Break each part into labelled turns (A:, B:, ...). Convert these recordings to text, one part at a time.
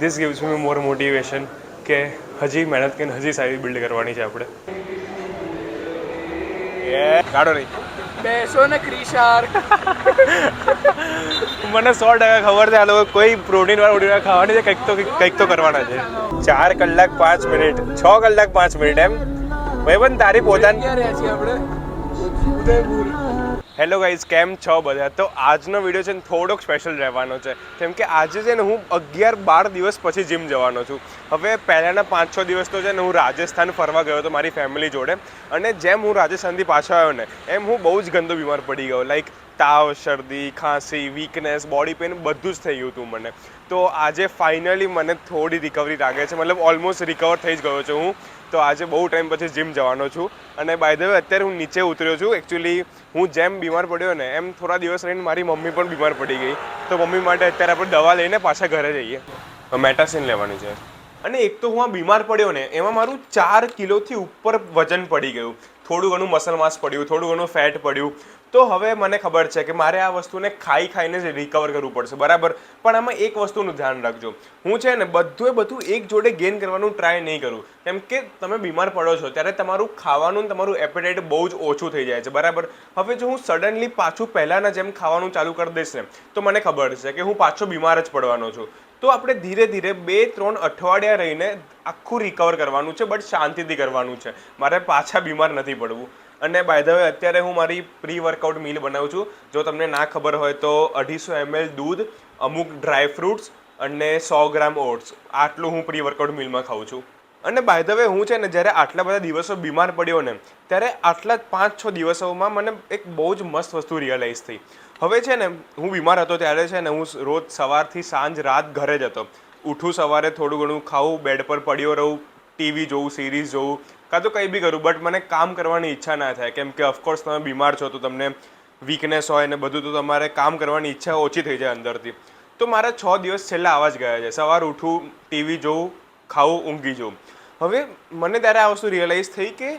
A: This gives me more motivation કે હજી મહેનત કરીને હજી સારી બિલ્ડ કરવાની છે આપણે. કાઢો નહીં.
B: બેસો ને ક્રિશાર
A: મને સો ટકા ખબર છે આ લોકો કોઈ પ્રોટીન વાળા પ્રોટીન ખાવાની છે કંઈક તો કંઈક તો કરવાના છે. ચાર કલાક પાંચ મિનિટ. છ કલાક પાંચ મિનિટ એમ. ભાઈ પણ તારી પોતાની
B: આપણે? ઉદયપુર.
A: હેલો ગાઈઝ કેમ છો બધા? તો આજનો વીડિયો છે ને થોડોક સ્પેશિયલ રહેવાનો છે. કેમ કે આજે છે ને હું અગિયાર બાર દિવસ પછી જીમ જવાનો છું. હવે પહેલાંના પાંચ છ દિવસ તો છે ને હું રાજસ્થાન ફરવા ગયો હતો મારી ફેમિલી જોડે. અને જેમ હું રાજસ્થાનથી પાછો આવ્યો ને, એમ હું બહુ જ ગંદો બીમાર પડી ગયો. લાઈક તાવ, શરદી, ખાંસી વીકનેસ બોડી પેઇન બધું જ થઈ ગયું હતું મને. તો આજે ફાઇનલી મને થોડી રિકવરી લાગે છે. મતલબ ઓલમોસ્ટ રિકવર થઈ જ ગયો છું હું. તો આજે બહુ ટાઈમ પછી જીમ જવાનો છું. અને બાય ધ વે અત્યારે હું નીચે ઉતર્યો છું. એકચ્યુઅલી હું જેમ બીમાર પડ્યો ને, એમ થોડા દિવસ રહીને મારી મમ્મી પણ બીમાર પડી ગઈ. તો મમ્મી માટે અત્યારે આપણે દવા લઈને પાછા ઘરે જઈએ. મેટાસિન લેવાની છે. અને એક તો હું આ બીમાર પડ્યો ને, એમાં મારું ચાર કિલોથી ઉપર વજન પડી ગયું. થોડું ઘણું મસલ માસ પડ્યું, થોડું ઘણું ફેટ પડ્યું. તો હવે મને ખબર છે કે મારે આ વસ્તુને ખાઈ ખાઈને જ રિકવર કરવું પડશે. બરાબર? પણ આમાં એક વસ્તુનું ધ્યાન રાખજો. હું છે ને બધું બધું એક જોડે ગેઇન કરવાનું ટ્રાય નહીં કરું. કેમ કે તમે બીમાર પડો છો, ત્યારે તમારું ખાવાનું તમારું એપેટાઇટ બહુ જ ઓછું થઈ જાય છે. બરાબર? હવે જો હું સડનલી પાછું પહેલાંના જેમ ખાવાનું ચાલુ કરી દઈશ ને, તો મને ખબર છે કે હું પાછો બીમાર જ પડવાનો છું. તો આપણે ધીરે ધીરે બે, ત્રણ અઠવાડિયા રહીને આખું રિકવર કરવાનું છે, બટ શાંતિથી કરવાનું છે. મારે પાછા બીમાર નથી પડવું. અને બાય ધ વે અત્યારે હું મારી પ્રી વર્કઆઉટ મીલ બનાવું છું. જો તમને ના ખબર હોય તો અઢીસો એમએલ દૂધ, અમુક ડ્રાય ફ્રૂટ્સ અને સો ગ્રામ ઓટ્સ આટલું હું પ્રી વર્કઆઉટ મીલમાં ખાઉં છું. અને બાય ધ વે હું છે ને જ્યારે આટલા બધા દિવસો બીમાર પડ્યો ને, ત્યારે આટલા પાંચ છ દિવસોમાં મને એક બહુ જ મસ્ત વસ્તુ રિયલાઇઝ થઈ. હવે છે ને, હું બીમાર હતો ત્યારે છે ને, હું રોજ સવારથી સાંજ રાત ઘરે જ હતો. ઉઠું સવારે થોડું ઘણું ખાઉં બેડ પર પડ્યો રહું ટીવી જોઉં સિરીઝ જોઉં કાં તો કંઈ બી કરું બટ મને કામ કરવાની ઈચ્છા ના થાય. કેમ કે ઓફકોર્સ તમે બીમાર છો, તો તમને વીકનેસ હોય ને બધું, તો તમારે કામ કરવાની ઈચ્છા ઓછી થઈ જાય અંદરથી. તો મારા છ દિવસ છેલ્લા આવા જ ગયા છે. સવાર ઉઠું, ટીવી જોઉં ખાવું ઊંઘી જોઉં. હવે મને ત્યારે આ વસ્તુ રિયલાઇઝ થઈ કે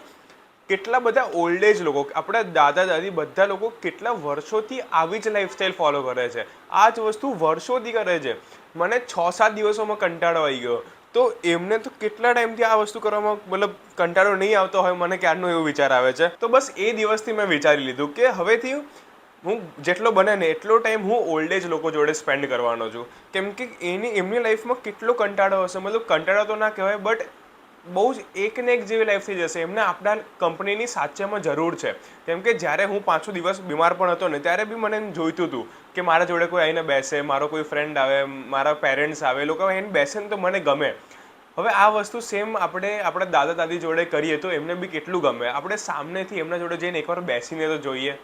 A: કેટલા બધા ઓલ્ડ એજ લોકો, આપણા દાદા, દાદી બધા લોકો કેટલા વર્ષોથી આવી જ લાઈફસ્ટાઈલ ફોલો કરે છે. આ જ વસ્તુ વર્ષોથી કરે છે. મને છ સાત દિવસોમાં કંટાળો આવી ગયો. તો એમને તો કેટલા ટાઈમથી આ વસ્તુ કરવામાં મતલબ કંટાળો નહીં આવતો હોય મને ક્યારનો એવો વિચાર આવે છે? તો બસ એ દિવસથી મેં વિચારી લીધું કે હવેથી હું જેટલો બને ને એટલો ટાઈમ હું ઓલ્ડ એજ લોકો જોડે સ્પેન્ડ કરવાનો છું. કેમ કે એની, એમની લાઈફમાં કેટલો કંટાળો હશે? મતલબ કંટાળો તો ના કહેવાય બટ બહુ જ એક ને એક જેવી લાઈફ થઈ જશે. એમને આપણા કંપનીની સાચેમાં જરૂર છે. કેમ કે જ્યારે હું પાંચો દિવસ બીમાર પણ હતો ને, ત્યારે બી મને જોઈતું હતું કે મારા જોડે કોઈ આવીને બેસે, મારો કોઈ ફ્રેન્ડ આવે, મારા પેરેન્ટ્સ આવે, એ લોકો આવીને બેસે ને તો મને ગમે. હવે આ વસ્તુ સેમ આપણે, આપણા દાદા દાદી જોડે કરીએ તો એમને બી કેટલું ગમે. આપણે સામનેથી એમના જોડે જઈને એકવાર બેસીને તો જોઈએ.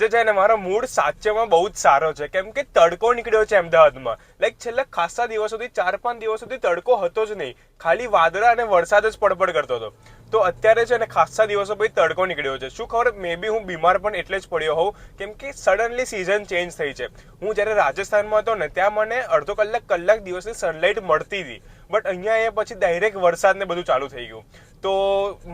A: આજે છે ને મારો મૂડ સાચેમાં બહુ જ સારો છે. કેમ કે તડકો નીકળ્યો છે અમદાવાદમાં. લાઈક છેલ્લા ખાસા દિવસોથી, ચાર પાંચ દિવસ સુધી તડકો હતો જ નહીં. ખાલી વાદળા અને વરસાદ જ પડપડ કરતો હતો. તો અત્યારે છે ને ખાસા દિવસો પછી તડકો નીકળ્યો છે. શું ખબર? મે બી હું બીમાર પણ એટલે જ પડ્યો હોઉં. કેમ કે સડનલી સિઝન ચેન્જ થઈ છે. હું જ્યારે રાજસ્થાનમાં હતો ને, ત્યાં મને અડધો કલાક કલાક દિવસની સનલાઇટ મળતી હતી. બટ અહીંયા એ પછી ડાયરેક્ટ વરસાદને બધું ચાલુ થઈ ગયું. તો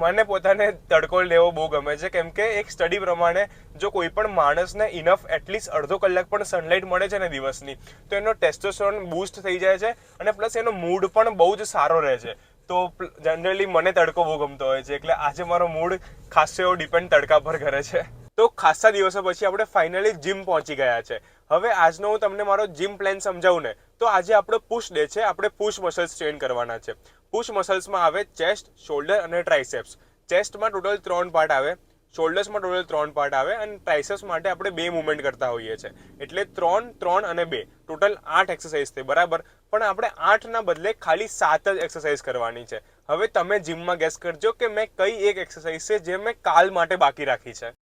A: મને પોતાને તડકો લેવો બહુ ગમે છે, કેમ કે એક સ્ટડી પ્રમાણે જો કોઈ પણ માણસને ઇનફ એટલીસ્ટ અડધો કલાક પણ સનલાઇટ મળે છે ને દિવસની, તો એનો ટેસ્ટોસ્ટેરોન બૂસ્ટ થઈ જાય છે અને પ્લસ એનો મૂડ પણ બહુ જ સારો રહે છે. તો જનરલી મને તડકો બહુ ગમતો હોય છે, એટલે આજે મારો મૂડ ખાસો એવો ડિપેન્ડ તડકા પર કરે છે. તો ખાસા દિવસો પછી આપણે ફાઇનલી જીમ પહોંચી ગયા છે. હવે આજનો હું તમને મારો જીમ પ્લાન સમજાવું ને તો આજે આપણો પુશ ડે છે. આપણે પુશ મસલ્સ ટ્રેન કરવાના છે. પુશ મસલ્સમાં આવે ચેસ્ટ શોલ્ડર અને ટ્રાઇસેપ્સ ચેસ્ટમાં ટોટલ ત્રણ પાર્ટ આવે. શોલ્ડર્સમાં ટોટલ ત્રણ પાર્ટ આવે અને ટ્રાઇસેપ્સ માટે આપણે બે મુવમેન્ટ કરતા હોઈએ છીએ એટલે ત્રણ ત્રણ અને બે. ટોટલ આઠ એક્સરસાઇઝ થઈ બરાબર? પણ આપણે આઠના બદલે ખાલી સાત જ એક્સરસાઇઝ કરવાની છે. હવે તમે જીમમાં ગેસ કરજો કે મેં કઈ એક એક્સરસાઇઝ છે જે મેં કાલ માટે બાકી રાખી છે.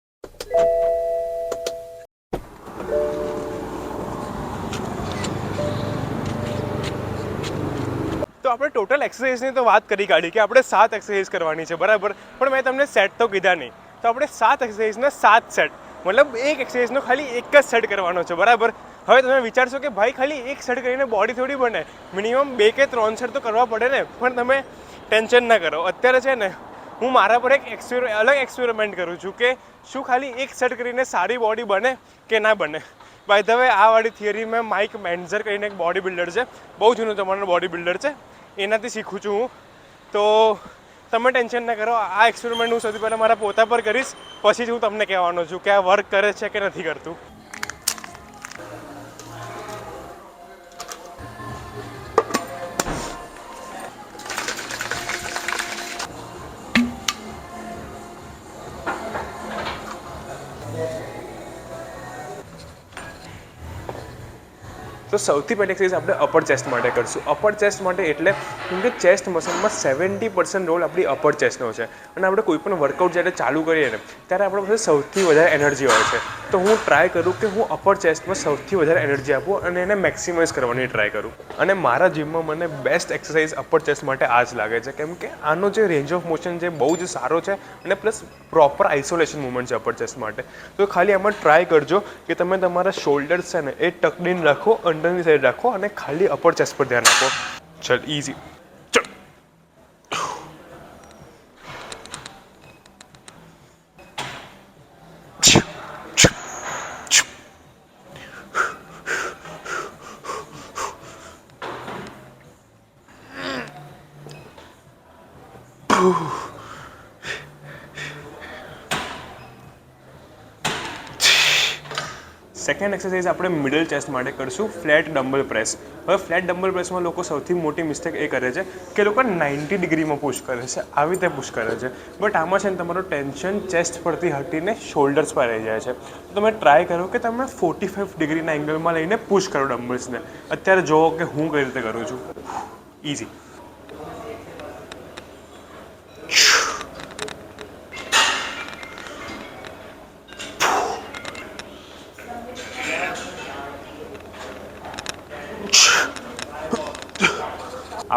A: આપણે ટોટલ એક્સરસાઇઝની તો વાત કરી કાઢી કે આપણે સાત એક્સરસાઇઝ કરવાની છે, બરાબર? પણ મેં તમને સેટ તો કીધા નહીં. તો આપણે સાત એક્સરસાઇઝના સાત સેટ મતલબ એક એક્સરસાઇઝનો ખાલી એક જ સેટ કરવાનો છે, બરાબર? હવે તમે વિચારશો કે ભાઈ, ખાલી એક સેટ કરીને બોડી થોડી બને. મિનિમમ બે કે ત્રણ સેટ તો કરવા પડે ને, પણ તમે ટેન્શન ના કરો. અત્યારે છે ને, હું મારા પર એક એક્સપેર અલગ એક્સપેરિમેન્ટ કરું છું કે શું ખાલી એક સેટ કરીને સારી બોડી બને કે ના બને. બાય ધ વે આ વાળી થિયરી મેં માઇક મેન્ઝર કરીને એક બોડી બિલ્ડર છે. બહુ જૂનું તમારું બોડી બિલ્ડર છે. એનાથી શીખું છું તો તમે ટેન્શન ના કરો. આ એક્સપેરિમેન્ટ હું સૌથી પહેલાં મારા પોતા પર કરીશ. પછી જ હું તમને કહેવાનો છું કે આ વર્ક કરે છે કે નથી કરતું. તો સૌથી પહેલી એક્સરસાઇઝ આપણે અપર ચેસ્ટ માટે કરીશું. અપર ચેસ્ટ માટે એટલે કેમ કે ચેસ્ટ મસલમાં સેવન્ટી પર્સન્ટ રોલ આપણી અપર ચેસ્ટનો છે. અને આપણે કોઈ પણ વર્કઆઉટ જ્યારે ચાલુ કરીએ ને, ત્યારે આપણા પાસે સૌથી વધારે એનર્જી હોય છે. તો હું ટ્રાય કરું કે હું અપર ચેસ્ટમાં સૌથી વધારે એનર્જી આપું અને એને મેક્સિમાઇઝ કરવાની ટ્રાય કરું. અને મારા જીમમાં મને બેસ્ટ એક્સરસાઇઝ અપર ચેસ્ટ માટે આ જ લાગે છે. કેમ કે આનો જે રેન્જ ઓફ મોશન છે બહુ જ સારો છે અને પ્લસ પ્રોપર આઇસોલેશન મુવમેન્ટ છે અપર ચેસ્ટ માટે. તો ખાલી આમાં ટ્રાય કરજો કે તમે તમારા શોલ્ડર્સ છે ને એ ટકડીને રાખો અંડરની સાઈડ રાખો અને ખાલી અપર ચેસ્ટ પર ધ્યાન આપો ચલ ઇઝી ચલ સેકન્ડ એક્સરસાઇઝ આપણે મિડલ ચેસ્ટ માટે કરશું ફ્લેટ ડમ્બલ પ્રેસ હવે ફ્લેટ ડમ્બલ પ્રેસમાં લોકો સૌથી મોટી મિસ્ટેક એ કરે છે કે લોકો નાઇન્ટી ડિગ્રીમાં પુશ કરે છે, આવી રીતે પુશ કરે છે. બટ આમાં છે ને તમારું ટેન્શન ચેસ્ટ પરથી હટીને શોલ્ડર્સ પર રહી જાય છે. તો તમે ટ્રાય કરો કે તમે ફોર્ટી ફાઇવ ડિગ્રીના એંગલમાં લઈને પુશ કરો ડમ્બલ્સને અત્યારે જુઓ કે હું કઈ રીતે કરું છું. ઇઝી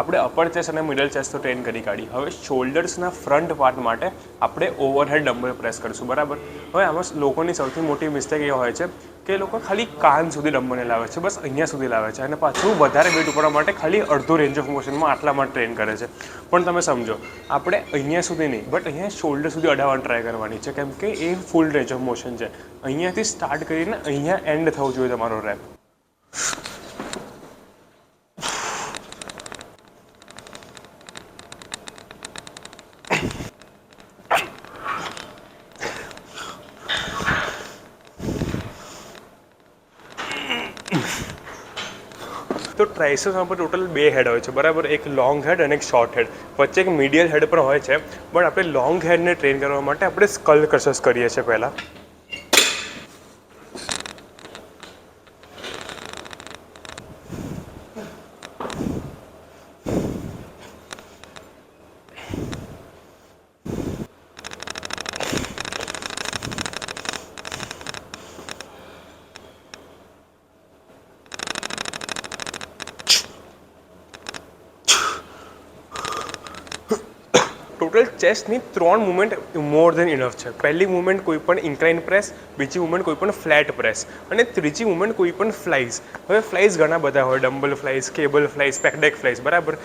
A: આપણે અપર ચેસ્ટ અને મિડલ ચેસ્ટ તો ટ્રેન કરી કાઢી. હવે શોલ્ડર્સના ફ્રન્ટ પાર્ટ માટે આપણે ઓવરહેડ ડમ્બલ પ્રેસ કરીશું, બરાબર? હવે આમાં લોકોની સૌથી મોટી મિસ્ટેક એ હોય છે કે એ લોકો ખાલી કાન સુધી ડમ્બલને લાવે છે, બસ અહીંયા સુધી લાવે છે અને પાછું વધારે વેટ ઉપાડવા માટે ખાલી અડધો રેન્જ ઓફ મોશનમાં આટલામાં ટ્રેન કરે છે. પણ તમે સમજો, આપણે અહીંયા સુધી નહીં બટ અહીંયા શોલ્ડર સુધી અડાવવાની ટ્રાય કરવાની છે, કેમ કે એ ફૂલ રેન્જ ઓફ મોશન છે. અહીંયાથી સ્ટાર્ટ કરીને અહીંયા એન્ડ થવું જોઈએ તમારો રેપ તો પણ ટોટલ બે હેડ હોય છે. બરાબર? એક લોંગ હેડ અને એક શોર્ટ હેડ વચ્ચે એક મીડિયલ હેડ પણ હોય છે. બટ આપણે લોંગ હેડને ટ્રેન કરવા માટે આપણે સ્કલ કસરસ કરીએ છીએ પહેલાં. ટોટલ ચેસ્ટની ત્રણ મુમેન્ટ મોર દેન ઇનફ છે. પહેલી મુમેન્ટ કોઈ પણ ઇન્ક્લાઇન પ્રેસ બીજી મુમેન્ટ કોઈ પણ ફ્લેટ પ્રેસ અને ત્રીજી મુમેન્ટ કોઈ પણ ફ્લાઇઝ હવે ફ્લાઇઝ ઘણા બધા હોય dumbbell flyes cable flyes pec deck flyes બરાબર?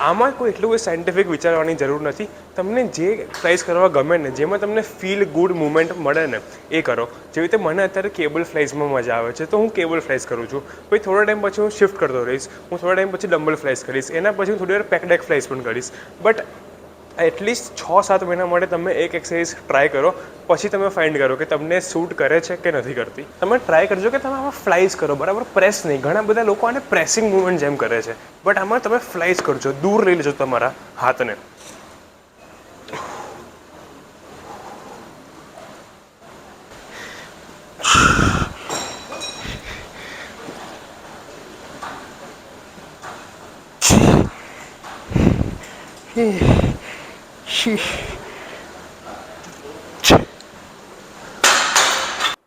A: આમાં કોઈ એટલું કોઈ સાયન્ટિફિક વિચારવાની જરૂર નથી. તમને જે ફ્લાઇઝ કરવા ગમે ને, જેમાં તમને ફીલ ગુડ મુમેન્ટ મળે ને, એ કરો. જેવી રીતે મને અત્યારે કેબલ ફ્લાઇઝમાં મજા આવે છે, તો હું કેબલ ફ્લાઇઝ કરું છું. પછી થોડા ટાઈમ પછી હું શિફ્ટ કરતો રહીશ. હું થોડા ટાઈમ પછી ડમ્બલ ફ્લાઇઝ કરીશ. એના પછી હું થોડી વાર પેકડેક ફ્લાઇઝ પણ કરીશ. બટ એટલીસ્ટ છ સાત મહિના માટે તમે એક એક્સરસાઇઝ ટ્રાય કરો પછી તમે ફાઇન્ડ કરો કે તમને સૂટ કરે છે કે નથી કરતી તમે ટ્રાય કરજો કે તમે આમાં ફ્લાઇઝ કરો બરાબર પ્રેસ નહીં ઘણા બધા લોકો આને પ્રેસિંગ મૂવમેન્ટ જેમ કરે છે બટ આમાં તમે ફ્લાઇઝ કરજો દૂર લઈ લેજો તમારા હાથને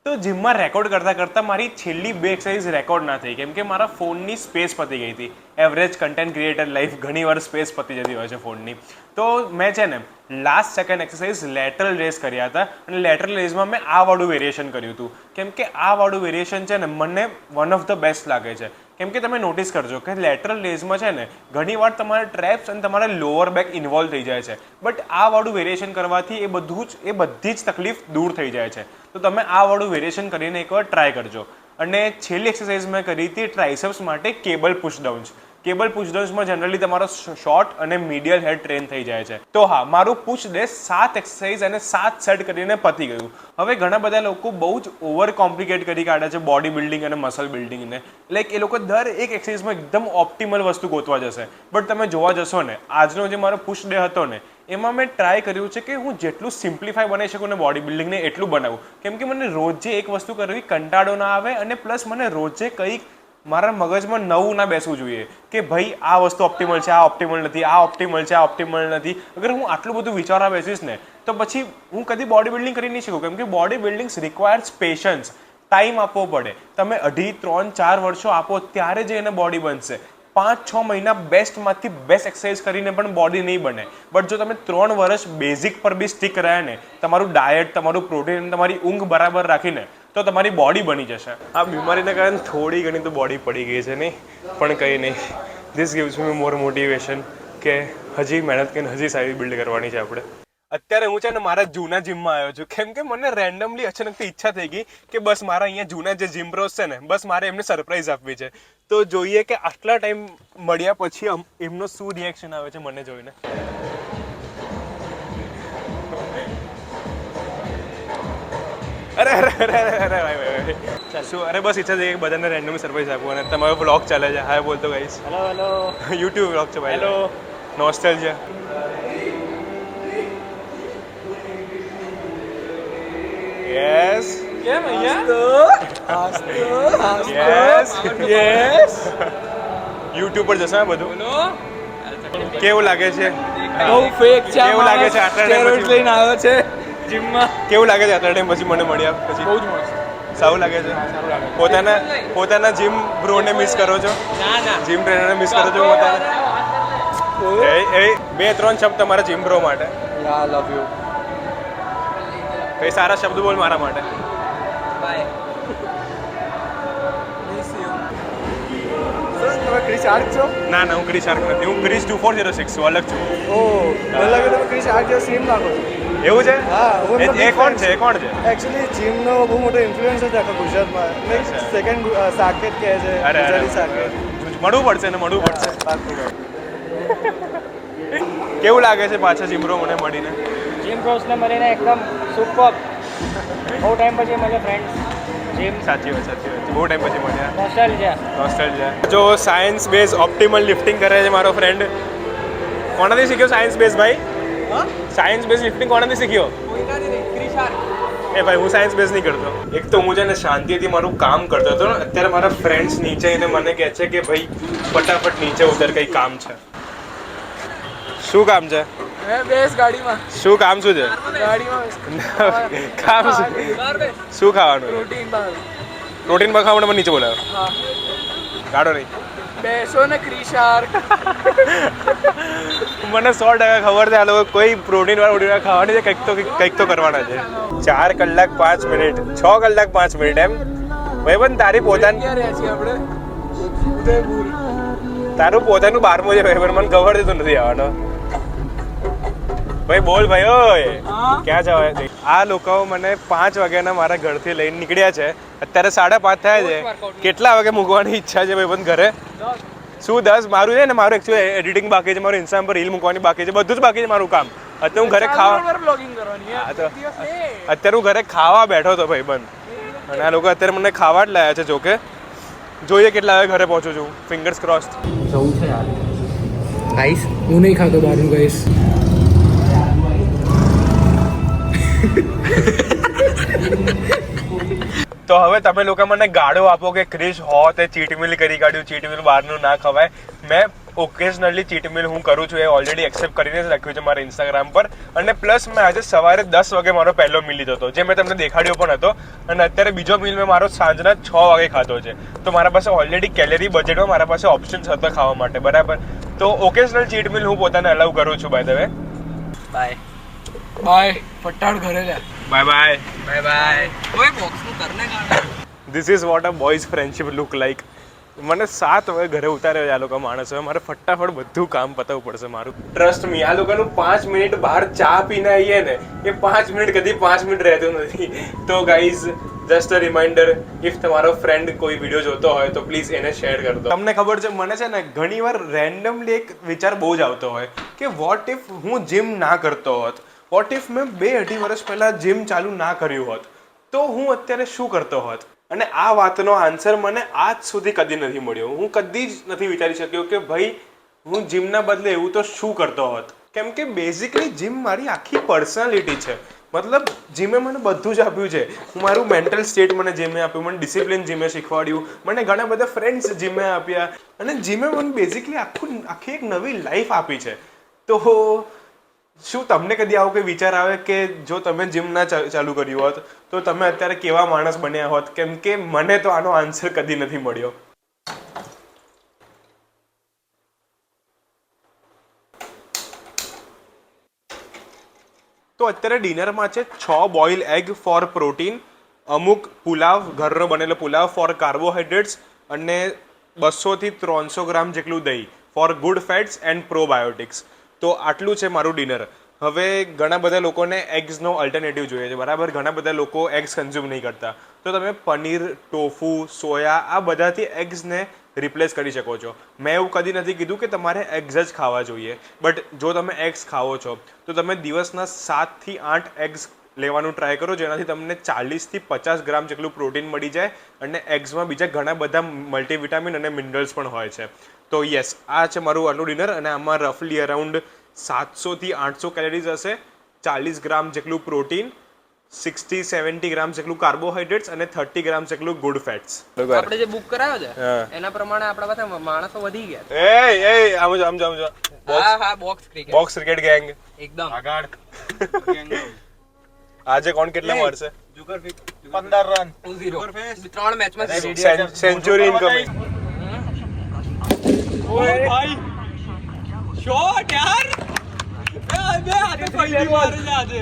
A: તો જીમમાં રેકોર્ડ કરતાં કરતાં મારી છેલ્લી બે એક્સરસાઇઝ રેકોર્ડ ના થઈ. કેમ કે મારા ફોનની સ્પેસ પતી ગઈ હતી. એવરેજ કન્ટેન્ટ ક્રિએટર લાઈફ ઘણી વાર સ્પેસ પતી જતી હોય છે ફોનની તો મેં છે ને last second exercise lateral raise કર્યા હતા. અને લેટરલ રેસમાં મેં આ વાળું વેરિએશન કર્યું હતું. કેમ કે આ વાળું વેરિએશન છે ને મને વન ઓફ ધ બેસ્ટ લાગે છે. કેમ કે તમે નોટિસ કરજો કે લેટરલ રેઝમાં છે ને ઘણીવાર તમારા ટ્રેપ્સ અને તમારા લોઅર બેક ઇન્વોલ્વ થઈ જાય છે. બટ આ વાળું વેરિએશન કરવાથી એ બધું જ, એ બધી જ તકલીફ દૂર થઈ જાય છે. તો તમે આ વાળું વેરિએશન કરીને એકવાર ટ્રાય કરજો. અને છેલ્લી એક્સરસાઇઝ મેં કરી હતી ટ્રાઇસેપ્સ માટે કેબલ પુશડાઉન્સ કેબલ પુશડાઉન્સમાં જનરલી તમારો શોર્ટ અને મીડિયલ હેડ ટ્રેન થઈ જાય છે. તો હા, મારું પુશ ડે સાત એક્સરસાઇઝ અને સાત સેટ કરીને પતી ગયું. હવે ઘણા બધા લોકો બહુ જ ઓવર કોમ્પ્લિકેટ કરી કાઢે છે બોડી બિલ્ડિંગ અને મસલ બિલ્ડિંગને લાઈક એ લોકો દર એક એક્સરસાઇઝમાં એકદમ ઓપ્ટિમલ વસ્તુ ગોતવા જશે. બટ તમે જોવા જશો ને, આજનો જે મારો પુશ ડે હતો ને, એમાં મેં ટ્રાય કર્યું છે કે હું જેટલું સિમ્પ્લિફાય બનાવી શકું ને બોડી બિલ્ડિંગને એટલું બનાવું. કેમ કે મને રોજે એક વસ્તુ કરવી કંટાળો ના આવે અને પ્લસ મને રોજે કંઈક મારા મગજમાં નવું ના બેસવું જોઈએ કે ભાઈ આ વસ્તુ ઓપ્ટિમલ છે, આ ઓપ્ટિમલ નથી, આ ઓપ્ટિમલ છે, આ ઓપ્ટિમલ નથી. અગર હું આટલું બધું વિચારવા બેસીશ ને, તો પછી હું કદી બોડી બિલ્ડિંગ કરી નહીં શકું. કેમ કે body building requires patience time આપવો પડે. તમે અઢી, ત્રણ, ચાર વર્ષો આપો, ત્યારે જ એને બોડી બનશે. પાંચ, છ મહિના બેસ્ટમાંથી બેસ્ટ એક્સરસાઇઝ કરીને પણ બોડી નહીં બને. બટ જો તમે ત્રણ વર્ષ બેઝિક પર બી સ્ટીક રહ્યા ને, તમારું ડાયટ તમારું પ્રોટીન તમારી ઊંઘ બરાબર રાખીને તો તમારી બોડી બની જશે. આ બીમારીને કારણે થોડી ઘણી તો બોડી પડી ગઈ છે નહીં, પણ કંઈ નહીં. This gives me more motivation કે હજી મહેનત કરીને હજી સારી બિલ્ડ કરવાની છે આપણે. અત્યારે હું છે ને મારા જૂના જીમમાં આવ્યો છું. કેમ કે મને રેન્ડમલી અચાનકથી ઈચ્છા થઈ ગઈ કે બસ મારા અહીંયા જૂના જે જીમ બ્રોસ છે ને, બસ મારે એમને સરપ્રાઈઝ આપવી છે. તો જોઈએ કે આટલા ટાઈમ મળ્યા પછી એમનો શું રિએક્શન આવે છે મને જોઈને. અરે અરે અરે અરે અરે ભાઈ ભાઈ ભાઈ. શું અરે બસ ઈચ્છા છે કે બધાને રેન્ડમ સરપ્રાઈઝ આપું અને તમારો બ્લોગ ચાલે છે. હા બોલતો ગાઈશ
C: હેલો હેલો
A: યુટ્યુબ બ્લોગ છે ભાઈ.
C: હેલો
A: છે યસ
B: કેમ અહીંયા?
A: યસ યસ યુટ્યુબ પર જશે બધું? કેવું લાગે છે?
B: બહુ ફેક છે
A: કેવું લાગે છે આટલા ટાઈમ
B: લઈને આવ્યો છે. જીમમાં.
A: કેવું લાગે છે આટલા ટાઈમ પછી મને મળ્યા પછી?
B: બહુ જ મસ્ત.
A: સારું લાગે છે? પોતાના પોતાના જીમ બ્રોને મિસ કરો છો?
B: ના ના.
A: જીમ ટ્રેનરને મિસ કરો છો? પોતાના એ? એ બે ત્રણ શબ્દ તમારા જીમ બ્રો માટે.
B: યા લવ યુ
A: કઈ સારા શબ્દ બોલ મારા માટે.
B: બાય ક્રિશ આર્ક છો?
A: ના ના હું ક્રિશ આર્ક નથી. હું Krish two four zero six છું અલગ છું.
B: ઓ અલગ તમે ક્રિશ આર્ક જેવો સેમ લાગો છો.
A: એવું છે?
B: હા હું
A: એ- કોણ છે. એ કોણ છે?
B: એકચ્યુઅલી જીમનો બહુ મોટો ઇન્ફ્લુઅન્સ છે આખા ગુજરાતમાં. લાઈક. સેકન્ડ સાકેત કહે છે
A: અરે
B: ગુજરાતી સાકેત.
A: મળવું પડશે ને મળવું પડશે. કેવું લાગે છે પાછા જીમરો મને મળીને?
C: જીમ બ્રોસને મળીને એકદમ સુપર બહુ ટાઈમ પછી મળે ફ્રેન્ડ્સ જીમ
A: સાચી વાત સાચી વાત. બહુ ટાઈમ પછી મળ્યા.
C: નોસ્ટાલ્જિયા
A: નોસ્ટેલ્જિયા જો સાયન્સ બેઝ ઓપ્ટિમલ લિફ્ટિંગ કરે છે મારો ફ્રેન્ડ કોનાથી શીખ્યો સાયન્સ બેઝ ભાઈ? સાયન્સ બેઝ લિફ્ટિંગ કોનાથી શીખ્યો? એ ભાઈ હું સાયન્સ બેઝ નહીં કરતો. એક તો હું છે ને શાંતિથી મારું કામ કરતો હતો ને અત્યારે મારા ફ્રેન્ડ્સ નીચે એને મને કહે છે કે ભાઈ ફટાફટ નીચે ઉતર કંઈ કામ છે. શું કામ છે?
B: બેસ ગાડીમાં.
A: શું કામ શું છે?
B: ગાડીમાં
A: કામ શું? શું ખાવાનું?
B: પ્રોટીન
A: પ્રોટીન બખાવા મને નીચે બોલાવ્યો
B: હા.
A: ગાડો નહીં.
B: બેસો ને ક્રિશાર
A: મને સો ટકા ખબર છે આ લોકો કોઈ પ્રોટીન વાળા પ્રોટીન ખાવાની છે કંઈક તો કંઈક તો કરવાના છે. ચાર કલાક પાંચ મિનિટ છ કલાક પાંચ મિનિટ એમ. ભાઈ પણ તારી પોતાની તારું પોતાનું બારમું છે ભાઈ પણ મને ખબર દેતું નથી આવવાનો. ભાઈ બોલ ભાઈ ઓય. ક્યાં જવાય છે? આ લોકો મને પાંચ વાગ્યાના મારા ઘરથી લઈને નીકળ્યા છે. અત્યારે સાડા પાંચ થયા છે. કેટલા વાગે મૂકવાની ઈચ્છા છે ભાઈ બંધ ઘરે? શું દસ? મારું છે ને મારું એકચ્યુઅલી એડિટિંગ બાકી છે મારું ઇન્સ્ટાગ્રામ પર રીલ મૂકવાની બાકી છે. બધું જ બાકી છે મારું કામ. અત્યારે હું ઘરે ખાવા અત્યારે હું ઘરે ખાવા બેઠો હતો ભાઈ બંધ. અને આ લોકો અત્યારે મને ખાવા જ લાયા છે જોકે. જોઈએ કેટલા વાગે ઘરે પહોંચું છું. ફિંગર્સ ક્રોસ
B: આઈસ હું નહીં ખાતો બહારનું ગાઈસ
A: તો હવે તમે લોકો મને ગાળો આપો કે ક્રિશ હો તે ચીટ મિલ કરી કાઢ્યું, ચીટ મિલ બહારનું ના ખવાય. મેં ઓકેશનલી ચીટ મિલ હું કરું છું, એ ઓલરેડી એક્સેપ્ટ કરીને જ રાખ્યું છે મારા ઇન્સ્ટાગ્રામ પર. અને પ્લસ મેં આજે સવારે દસ વાગે મારો પહેલો મિલ લીધો હતો, જે મેં તમને દેખાડ્યો પણ હતો. અને અત્યારે બીજો મિલ મેં મારો સાંજના છ વાગે ખાધો છે. તો મારા પાસે ઓલરેડી કેલેરી બજેટમાં મારા પાસે ઓપ્શન્સ હતા ખાવા માટે, બરાબર? તો ઓકેશનલ ચીટ મિલ હું પોતાને અલાઉ કરું છું by the way
C: bye
B: bye ફટાડ ઘરે લે.
A: બાય બાય
C: બાય બાય ઓય બોક્સનું કરને ગાળ.
A: This is what a boys friendship look like મને સાત વાગે ઘરે ઉતાર્યો છે આ લોકો માણસો. મારે ફટાફટ બધું કામ પતાવવું પડશે મારું. ટ્રસ્ટ મી આ લોકોનું પાંચ મિનિટ બહાર ચા પીને આવીએ ને એ પાંચ મિનિટ કદી પાંચ મિનિટ રહેતું નથી. તો guys just a reminder if તમારો ફ્રેન્ડ કોઈ વીડિયો જોતો હોય તો પ્લીઝ એને શેર કરી દો. તમને ખબર છે મને છે ને ઘણીવાર રેન્ડમલી એક વિચાર બહુ જ આવતો હોય કે વોટ ઇફ હું જીમ ના કરતો હોત? વોટ ઇફ મેં બે અઢી વર્ષ પહેલાં જીમ ચાલુ ના કર્યું હોત? તો હું અત્યારે શું કરતો હોત? અને આ વાતનો આન્સર મને આજ સુધી કદી નથી મળ્યો. હું કદી જ નથી વિચારી શક્યો કે ભાઈ, હું જીમના બદલે એવું તો શું કરતો હોત? કેમ કે બેઝિકલી જીમ મારી આખી પર્સનાલિટી છે. મતલબ જીમે મને બધું જ આપ્યું છે. હું મારું મેન્ટલ સ્ટેટ મને જીમે આપ્યું, મને ડિસિપ્લિન જીમે શીખવાડ્યું, મને ઘણા બધા ફ્રેન્ડ્સ જીમે આપ્યા. અને જીમે મને બેઝિકલી આખું, આખી એક નવી લાઈફ આપી છે. તો શું તમને કદી આવો કોઈ વિચાર આવે કે જો તમે જીમ ના ચાલુ કર્યું હોત, તો તમે અત્યારે કેવા માણસ બન્યા હોત? કેમ કે મને તો આનો આન્સર કદી નથી મળ્યો. તો અત્યારે ડિનરમાં છે છ બોઇલ એગ ફોર પ્રોટીન અમુક પુલાવ, ઘરનો બનેલો પુલાવ ફોર કાર્બોહાઈડ્રેટ્સ અને બસોથી ત્રણસો ગ્રામ જેટલું દહીં for good fats and probiotics તો આટલું છે મારું ડિનર હવે ઘણા બધા લોકોને એગ્સનો અલ્ટરનેટિવ જોઈએ છે. બરાબર? ઘણા બધા લોકો એગ્સ કન્ઝ્યુમ નહીં કરતા. તો તમે પનીર, ટોફુ, સોયા આ બધાથી એગ્સને રિપ્લેસ કરી શકો છો. મેં એવું કદી નથી કીધું કે તમારે એગ્સ જ ખાવા જોઈએ. બટ જો તમે એગ્સ ખાવો છો, તો તમે દિવસના સાતથી આઠ એગ્સ લેવાનું ટ્રાય કરો, જેનાથી તમને ચાલીસથી પચાસ ગ્રામ જેટલું પ્રોટીન મળી જાય અને એગ્સમાં બીજા ઘણા બધા મલ્ટીવિટામિન અને મિનરલ્સ પણ હોય છે. તો યસ આ છે મારું આટલું ડિનર અને આમાં રફલી અરાઉન્ડ સાતસોથી આઠસો કેલરીઝ હશે. ચાલીસ ગ્રામ જેટલું પ્રોટીન સિક્સટી સેવન્ટી ગ્રામ જેટલું કાર્બોહાઈડ્રેટ્સ અને થર્ટી ગ્રામ જેટલું ગુડ ફેટ્સ
C: આપણે જે બુક કરાયો છે એના પ્રમાણે આપણા પાસે માણસો વધી ગયા.
A: એ એ આમ જો આમ જો આમ જો
C: હા હા box cricket
A: box cricket gang
C: એકદમ.
A: આગળ. આજે કોણ કેટલા મારશે?
B: પંદર રન
C: ઝીરો ત્રણ મેચમાં.
A: સેન્ચુરી ઇનકમિંગ
C: શોટ યાર. એ બે હાથે કોઈ વાર જ આજે.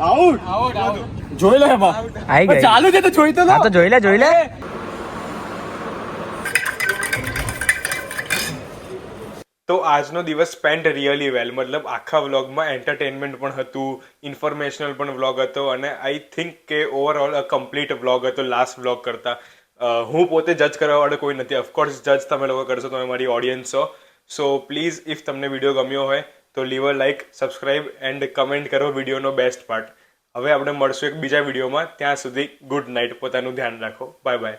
B: આઉટ
C: આઉટ આઉટ
B: જોઈ લે બા
D: આઈ ગઈ.
B: ચાલુ છે તો જોઈ તો લો.
D: હા તો જોઈ લે જોઈ લે.
A: તો આજનો દિવસ સ્પેન્ડ રિયલી વેલ મતલબ આખા વ્લોગમાં એન્ટરટેનમેન્ટ પણ હતું ઇન્ફોર્મેશનલ પણ વ્લોગ હતો અને આઈ થિંક કે ઓવરઓલ અ કમ્પ્લીટ વ્લોગ હતો લાસ્ટ વ્લોગ કરતાં. હું પોતે જજ કરવાવાળો કોઈ નથી. ઓફકોર્સ જજ તમે લોકો કરશો, તમે મારી ઓડિયન્સ છો સો પ્લીઝ ઇફ તમને વીડિયો ગમ્યો હોય, તો leave a like subscribe and comment કરો વિડીયોનો બેસ્ટ પાર્ટ હવે આપણે મળશું એક બીજા વિડીયોમાં ત્યાં સુધી ગુડ નાઇટ પોતાનું ધ્યાન રાખો. Bye bye